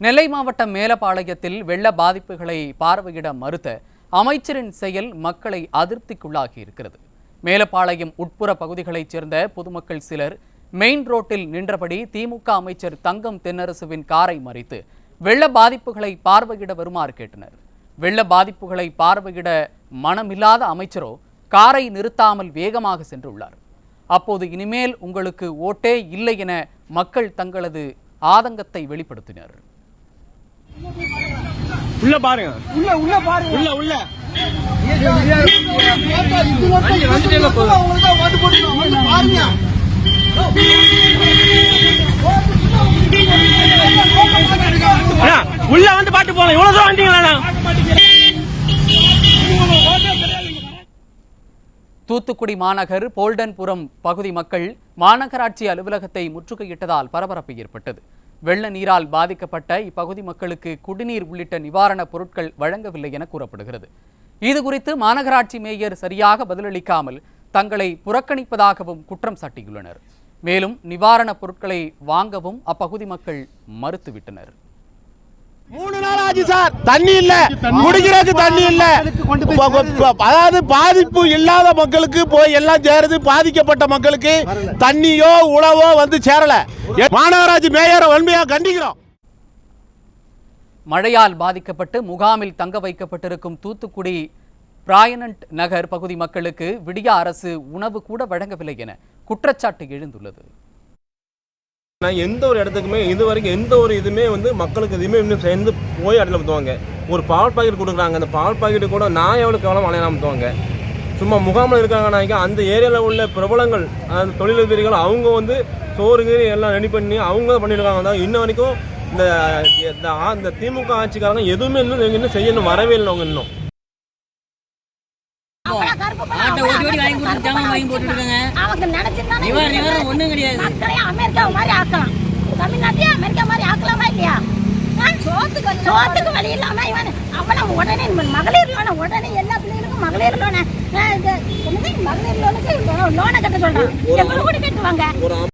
நெல்லை மாவட்டம் மேலப்பாளையத்தில் வெள்ள பாதிப்புகளை பார்வையிட மறுத்த அமைச்சரின் செயல் மக்களை அதிருப்திக்குள்ளாகி இருக்கிறது மேலப்பாளையம் உட்புற பகுதிகளைச் சேர்ந்த பொதுமக்கள் சிலர் மெயின் ரோட்டில் நின்றபடி திமுக அமைச்சர் தங்கம் தென்னரசுவின் காரை மறித்து வெள்ள பாதிப்புகளை பார்வையிட வருமாறு கேட்டனர். வெள்ள பாதிப்புகளை பார்வையிட மனமில்லாத அமைச்சரோ காரை நிறுத்தாமல் வேகமாக சென்றுள்ளார். அப்போது இனிமேல் உங்களுக்கு ஓட்டே இல்லை என மக்கள் தங்களது ஆதங்கத்தை வெளிப்படுத்தினர். உள்ள பாருங்க. உள்ள உள்ள பாருங்க. உள்ள உள்ள. உள்ள வந்து பாட்டு போலாம் இவ்வளவு தூரம் வந்தீங்களா தூத்துக்குடி மாநகர் போல்டன்புரம் பகுதி மக்கள் மாநகராட்சி அலுவலகத்தை முற்றுகையிட்டதால் பரபரப்பு ஏற்பட்டது. வெள்ள நீரால் பாதிக்கப்பட்ட இப்பகுதி மக்களுக்கு குடிநீர் உள்ளிட்ட நிவாரணப் பொருட்கள் வழங்கவில்லை என கூறப்படுகிறது. இது குறித்து மாநகராட்சி மேயர் சரியாக பதிலளிக்காமல் தங்களை புறக்கணிப்பதாகவும் குற்றம் சாட்டியுள்ளனர். மேலும் நிவாரணப் பொருட்களை வாங்கவும் அப்பகுதி மக்கள் மறுத்துவிட்டனர். மூணு நாள் ஆச்சு சார். தண்ணி இல்ல. குடிக்கிறதுக்கு தண்ணி இல்ல. அதாவது பாதிப்பு இல்லாத மக்களுக்கு போய் எல்லாம் சேருது. பாதிக்கப்பட்ட மக்களுக்கு தண்ணியோ உணவோ வந்து சேரல. மாநகராட்சி மேயரை வன்மையா கண்டிக்கிறோம். மழையால் பாதிக்கப்பட்டு முகாமில் தங்க வைக்கப்பட்டிருக்கும் தூத்துக்குடி பிராயனன்ட் நகர் பகுதி மக்களுக்கு விடியா அரசு உணவு கூட வழங்கவில்லை என குற்றச்சாட்டு எழுந்துள்ளது. நான் எந்த ஒரு இடத்துக்குமே இது வரைக்கும் எந்த ஒரு இதுவுமே வந்து மக்களுக்கு எதுவுமே இன்னும் சேர்ந்து போய் அடையில் முத்துவாங்க ஒரு பால் பாக்கெட் கொடுக்குறாங்க அந்த பால் பாக்கெட்டு கூட நான் எவ்வளோ கவனம் அலையாம முத்துவாங்க சும்மா முகாமில் இருக்காங்கனாக்கா அந்த ஏரியாவில் உள்ள பிரபலங்கள் அந்த தொழிலதிபதிகள் அவங்க வந்து சோறு கீறு எல்லாம் ரெடி பண்ணி அவங்க தான் பண்ணியிருக்காங்க தான் இன்ன வரைக்கும் இந்த இந்த திமுக ஆட்சிக்காரங்க எதுவுமே இன்னும் இன்னும் செய்யணும் வரவே இல்லை அவங்க இன்னும். ஆட்டை ஓடி ஓடி வாங்கி கொடுத்து ஜாமான் வாங்கி போட்டுருக்காங்க அவங்க நினைச்சிருந்தானே நிவாரணம் நிவாரணம் ஒண்ணும் கிடையாது. அமெரிக்கா மாதிரி ஆக்கலாம். தமிழ்நாட்டையும் அமெரிக்கா மாதிரி ஆக்கலாமா இல்லையா? சோத்துக்கு சோத்துக்கு வழி இல்லாம இவன் அவ்வளவு உடனே மகளிர் லோனை உடனே எல்லா பிள்ளைகளுக்கும் மகளிர் லோனை மகளிர் லோனுக்கு லோனை கட்ட சொல்றான். எவ்வளவு கூட கட்டுவாங்க?